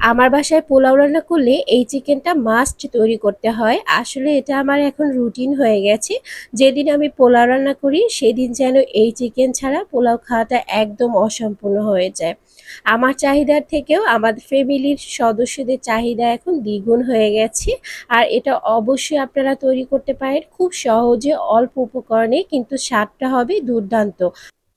আমার বাসায় পোলাও রান্না করলে এই চিকেনটা মাস্ট তৈরি করতে হয়। আসলে এটা আমার এখন রুটিন হয়ে গেছে। যেদিন আমি পোলাও রান্না করি, সেদিন যেন এই চিকেন ছাড়া পোলাও খাওয়াটা একদম অসম্পূর্ণ হয়ে যায়। আমার চাহিদার থেকেও আমাদের ফ্যামিলির সদস্যদের চাহিদা এখন দ্বিগুণ হয়ে গেছে। আর এটা অবশ্যই আপনারা তৈরি করতে পারেন। খুব সহজে অল্প উপকরণে কিন্তু স্বাদটা হবে দুর্দান্ত।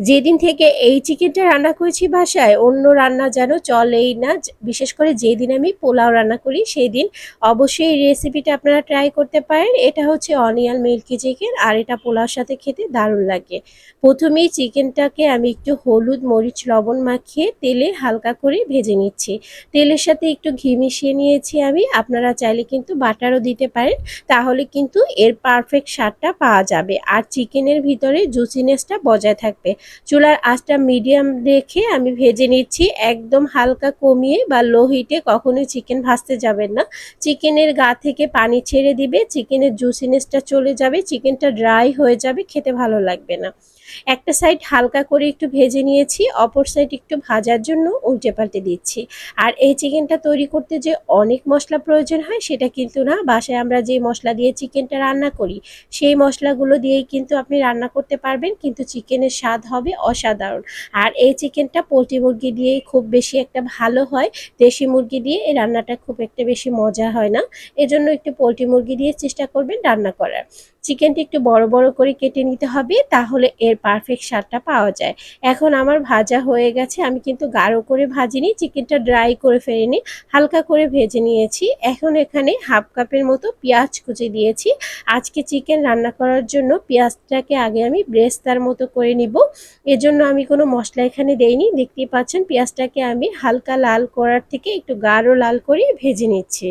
যেদিন থেকে এই চিকেনটা রান্না করেছি বাসায়, অন্য রান্না যেন চলেই না। বিশেষ করে যেদিন আমি পোলাও রান্না করি সেই দিন অবশ্যই এই রেসিপিটা আপনারা ট্রাই করতে পারেন। এটা হচ্ছে অনিয়ন মিল্কি চিকেন আর এটা পোলাওর সাথে খেতে দারুণ লাগে। প্রথমেই চিকেনটাকে আমি একটু হলুদ, মরিচ, লবণ মাখিয়ে তেলে হালকা করে ভেজে নিচ্ছি। তেলের সাথে একটু ঘি মিশিয়ে নিয়েছি আমি। আপনারা চাইলে কিন্তু বাটারও দিতে পারেন। তাহলে কিন্তু এর পারফেক্ট স্বাদটা পাওয়া যাবে। আর চিকেনের ভিতরে জুসিনেসটা বজায় থাকবে। চুলার আঁচটা মিডিয়াম রেখে আমি ভেজে নিচ্ছি। একদম হালকা কমিয়ে বা লো হিটে কখনোই চিকেন ভাজতে যাবেন না। চিকেনের গা থেকে পানি ছেড়ে দিবে। চিকেনের জুসিনেসটা চলে যাবে। চিকেনটা ড্রাই হয়ে যাবে। খেতে ভালো লাগবে না। একটা সাইড হালকা করে একটু ভেজে নিয়েছি, অপর সাইড একটু ভাজার জন্য উল্টে পাল্টে দিচ্ছি। আর এই চিকেনটা তৈরি করতে যে অনেক মশলা প্রয়োজন হয়, সেটা কিন্তু না। বাসায় আমরা যে মশলা দিয়ে চিকেনটা রান্না করি, সেই মশলাগুলো দিয়েই কিন্তু আপনি রান্না করতে পারবেন, কিন্তু চিকেনের স্বাদ হবে অসাধারণ। আর এই চিকেনটা পোলট্রি মুরগি দিয়েই খুব বেশি একটা ভালো হয়। দেশি মুরগি দিয়ে এই রান্নাটা খুব একটা বেশি মজা হয় না। এজন্য একটু পোলট্রি মুরগি দিয়ে চেষ্টা করবেন রান্না করার। চিকেনটা একটু বড় বড় করে কেটে নিতে হবে, তাহলে এর পারফেক্ট স্বাদটা পাওয়া যায়। এখন আমার ভাজা হয়ে গেছে, আমি কিন্তু গাঢ় করে ভাজিনি, চিকেনটা ড্রাই করে ফেলিনি, হালকা করে ভেজে নিয়েছি। এখন এখানে হাফ কাপের মতো পেঁয়াজ কুচি দিয়েছি। আজকে চিকেন রান্না করার জন্য পেঁয়াজটাকে আগে আমি ব্রেস্তার মতো করে নিব। এজন্য আমি কোনো মশলা এখানে দেইনি। দেখতেই পাচ্ছেন, পেঁয়াজটাকে আমি হালকা লাল করার থেকে একটু গাঢ় লাল করে ভেজে নিচ্ছি।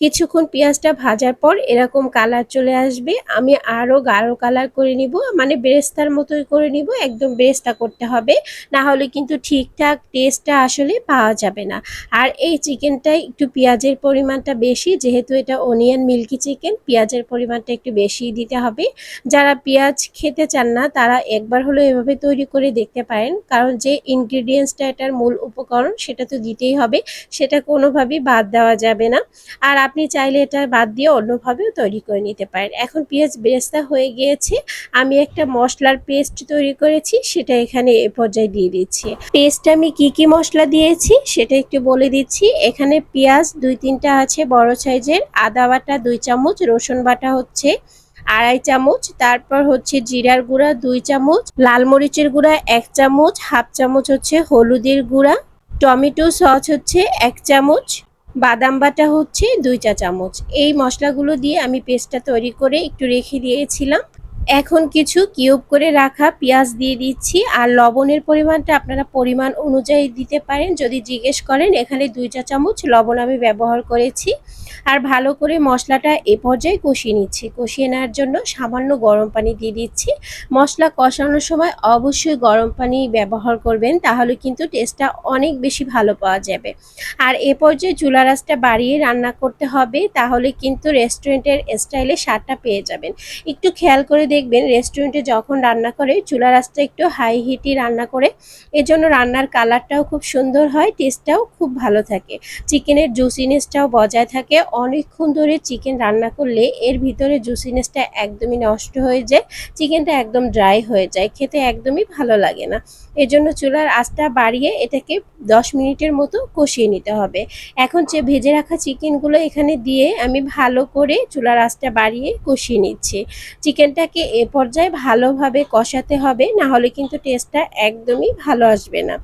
কিছুক্ষণ পেঁয়াজটা ভাজার পর এরকম কালার চলে আসবে। আমি আরও গাঢ় কালার করে নিব মানে বেরেস্তার মতোই করে নিব, একদম বেরেস্তা করতে হবে। না হলে কিন্তু ঠিকঠাক টেস্টটা আসলে পাওয়া যাবে না। আর এই চিকেনটাই একটু পেঁয়াজের পরিমাণটা বেশি, যেহেতু এটা অনিয়ন মিল্কি চিকেন পেঁয়াজের পরিমাণটা একটু বেশি দিতে হবে। যারা পেঁয়াজ খেতে চান না, তারা একবার হলো এভাবে তৈরি করে দেখতে পারেন। কারণ যে ইনগ্রিডিয়েন্টসটা এটার মূল উপকরণ, সেটা তো দিতেই হবে। সেটা কোনোভাবেই বাদ দেওয়া যাবে না। আর আপনি চাইলে এটা বাদ দিয়ে অন্যভাবেও তৈরি করে নিতে পারেন। এখন পেঁয়াজ বেরেস্তা হয়ে গিয়েছে। আমি একটা মশলার পেস্ট তৈরি করেছি, সেটা এখানে এ পর্যায়ে দিয়ে দিচ্ছি। পেস্ট আমি কি কি মশলা দিয়েছি, সেটা একটু বলে দিচ্ছি। এখানে পেঁয়াজ দুই তিনটা আছে বড় সাইজের, আদা বাটা দুই চামচ, রসুন বাটা হচ্ছে আড়াই চামচ, তারপর হচ্ছে জিরার গুঁড়া দুই চামচ, লাল মরিচের গুঁড়া এক চামচ, হাফ চামচ হচ্ছে হলুদের গুঁড়া, টমেটো সস হচ্ছে এক চামচ বাদাম বাটা হচ্ছে দুই চা চামচ। এই মশলাগুলো দিয়ে আমি পেস্টটা তৈরি করে একটু রেখে দিয়েছিলাম। এখন কিছু কিউব করে রাখা পেঁয়াজ দিয়ে দিচ্ছি আর লবণের পরিমাণটা আপনারা পরিমাণ অনুযায়ী দিতে পারেন। যদি জিজ্ঞেস করেন, এখানে দুই চা চামচ লবণ আমি ব্যবহার করেছি। আর ভালো করে মশলাটা এ পর্যায়ে কষিয়ে নিচ্ছি। কষিয়ে নেওয়ার জন্য সামান্য গরম পানি দিয়ে দিচ্ছি। মশলা কষানোর সময় অবশ্যই গরম পানি ব্যবহার করবেন, তাহলে কিন্তু টেস্টটা অনেক বেশি ভালো পাওয়া যাবে। আর এ পর্যায়ে চুলা রাসটা বাড়িয়ে রান্না করতে হবে, তাহলে কিন্তু রেস্টুরেন্টের স্টাইলে স্বাদটা পেয়ে যাবেন। একটু খেয়াল করে দেখবেন রেস্টুরেন্টে যখন রান্না করে চুলা রাসটা একটু হাই হিটই রান্না করে, এজন্য রান্নার কালারটাও খুব সুন্দর হয় টেস্টটাও খুব ভালো থাকে। চিকেনের জুসিনেসটাও বজায় থাকে। অনেকক্ষণ ধরে চিকেন রান্না করলে এর ভিতরে জুসিনেসটা একদমই নষ্ট হয়ে যায় চিকেনটা একদম ড্রাই হয়ে যায়, খেতে একদমই ভালো লাগে না। এজন্য চুলার আঁচটা বাড়িয়ে এটাকে দশ মিনিটের মতো কষিয়ে নিতে হবে। এখন যে ভেজে রাখা চিকেনগুলো এখানে দিয়ে আমি ভালো করে চুলার আঁচটা বাড়িয়ে কষিয়ে নিচ্ছি। চিকেনটাকে এ পর্যায়ে ভালোভাবে কষাতে হবে না হলে কিন্তু টেস্টটা একদমই ভালো আসবে না।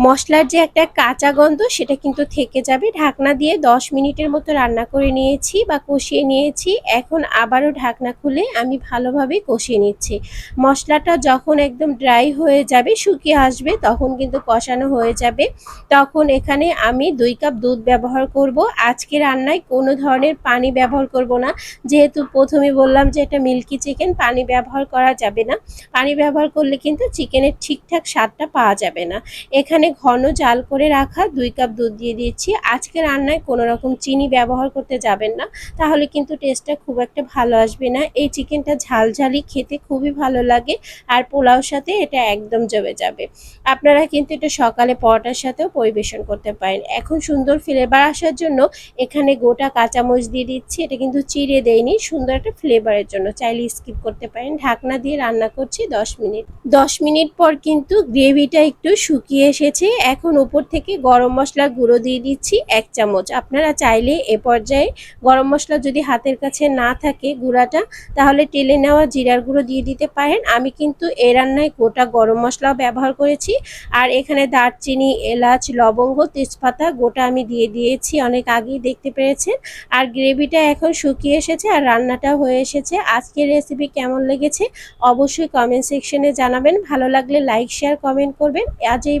মশলার যে একটা কাঁচা গন্ধ, সেটা কিন্তু থেকে যাবে। ঢাকনা দিয়ে দশ মিনিটের মতো রান্না করে নিয়েছি বা কষিয়ে নিয়েছি। এখন আবারও ঢাকনা খুলে আমি ভালোভাবে কষিয়ে নিচ্ছি। মশলাটা যখন একদম ড্রাই হয়ে যাবে, শুকিয়ে আসবে, তখন কিন্তু কষানো হয়ে যাবে। তখন এখানে আমি দুই কাপ দুধ ব্যবহার করব। আজকে রান্নায় কোনো ধরনের পানি ব্যবহার করব না। যেহেতু প্রথমে বললাম যে এটা মিল্কি চিকেন, পানি ব্যবহার করা যাবে না। পানি ব্যবহার করলে কিন্তু চিকেনের ঠিকঠাক স্বাদটা পাওয়া যাবে না। এখানে ঘন জাল করে রাখা দুই কাপ দুধ দিয়ে দিচ্ছি আজকে রান্নায় কোনো রকম চিনি ব্যবহার করতে যাবেন না, তাহলে কিন্তু টেস্টটা খুব একটা ভালো আসবে না। এই চিকেনটা ঝালঝালি খেতে খুবই ভালো লাগে আর পোলাওর সাথে এটা একদম জমে যাবে। আপনারা কিন্তু এটা সকালে পরোটার সাথেও পরিবেশন করতে পারেন। এখন সুন্দর ফ্লেভার আসার জন্য এখানে গোটা কাঁচামরিচ দিয়ে দিচ্ছি। এটা কিন্তু চিড়ে দেয়নি, সুন্দর একটা ফ্লেভারের জন্য। চাইলে স্কিপ করতে পারেন। ঢাকনা দিয়ে রান্না করছি দশ মিনিট। দশ মিনিট পর কিন্তু গ্রেভিটা একটু শুকিয়ে এসেছে। এখন উপর থেকে গরম মশলা গুঁড়ো দিয়ে দিচ্ছি এক চামচ। আপনারা চাইলে এ পর্যায়ে গরম মশলা যদি হাতের কাছে না থাকে গুঁড়াটা, তাহলে টেলে নেওয়া জিরার গুঁড়ো দিয়ে দিতে পারেন। আমি কিন্তু এ রান্নায় গোটা গরম মশলাও ব্যবহার করেছি। আর এখানে দারচিনি, এলাচ, লবঙ্গ, তেজপাতা গোটা আমি দিয়ে দিয়েছি অনেক আগেই দেখতে পেরেছেন। আর গ্রেভিটা এখন শুকিয়ে এসেছে আর রান্নাটা হয়ে এসেছে। আজকের রেসিপি কেমন লেগেছে অবশ্যই কমেন্ট সেকশনে জানাবেন। ভালো লাগলে লাইক, শেয়ার, কমেন্ট করবেন। আজ এই